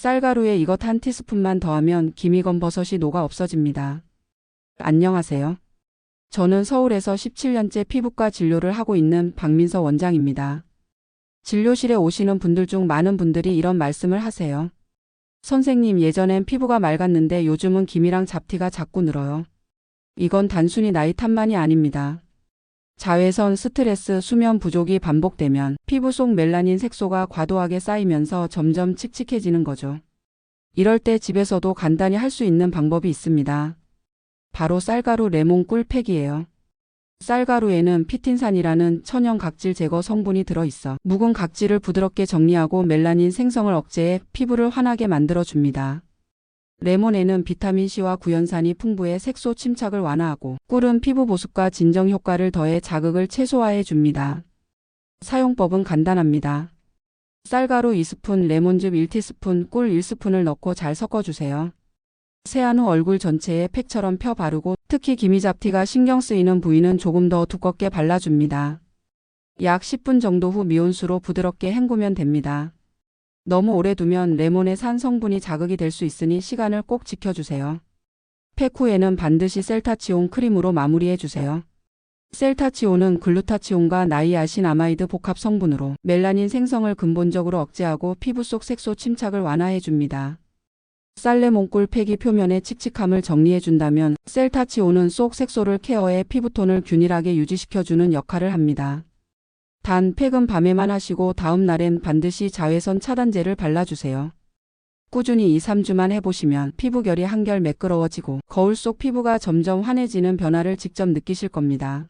쌀가루에 이것 한 티스푼만 더하면 김이 건 버섯이 녹아 없어집니다. 안녕하세요. 저는 서울에서 17년째 피부과 진료를 하고 있는 박민서 원장입니다. 진료실에 오시는 분들 중 많은 분들이 이런 말씀을 하세요. 선생님 예전엔 피부가 맑았는데 요즘은 김이랑 잡티가 자꾸 늘어요. 이건 단순히 나이 탓만이 아닙니다. 자외선, 스트레스, 수면 부족이 반복되면 피부 속 멜라닌 색소가 과도하게 쌓이면서 점점 칙칙해지는 거죠. 이럴 때 집에서도 간단히 할 수 있는 방법이 있습니다. 바로 쌀가루 레몬 꿀팩이에요. 쌀가루에는 피틴산이라는 천연 각질 제거 성분이 들어있어 묵은 각질을 부드럽게 정리하고 멜라닌 생성을 억제해 피부를 환하게 만들어 줍니다. 레몬에는 비타민C와 구연산이 풍부해 색소 침착을 완화하고 꿀은 피부 보습과 진정 효과를 더해 자극을 최소화해 줍니다. 사용법은 간단합니다. 쌀가루 2스푼, 레몬즙 1티스푼, 꿀 1스푼을 넣고 잘 섞어주세요. 세안 후 얼굴 전체에 팩처럼 펴 바르고 특히 기미잡티가 신경 쓰이는 부위는 조금 더 두껍게 발라줍니다. 약 10분 정도 후 미온수로 부드럽게 헹구면 됩니다. 너무 오래 두면 레몬의 산 성분이 자극이 될 수 있으니 시간을 꼭 지켜주세요. 팩 후에는 반드시 셀타치온 크림으로 마무리해주세요. 셀타치온은 글루타치온과 나이아신아마이드 복합 성분으로 멜라닌 생성을 근본적으로 억제하고 피부 속 색소 침착을 완화해줍니다. 쌀레몬꿀 팩이 표면의 칙칙함을 정리해준다면 셀타치온은 속 색소를 케어해 피부톤을 균일하게 유지시켜주는 역할을 합니다. 단 팩은 밤에만 하시고 다음 날엔 반드시 자외선 차단제를 발라주세요. 꾸준히 2, 3주만 해보시면 피부결이 한결 매끄러워지고 거울 속 피부가 점점 환해지는 변화를 직접 느끼실 겁니다.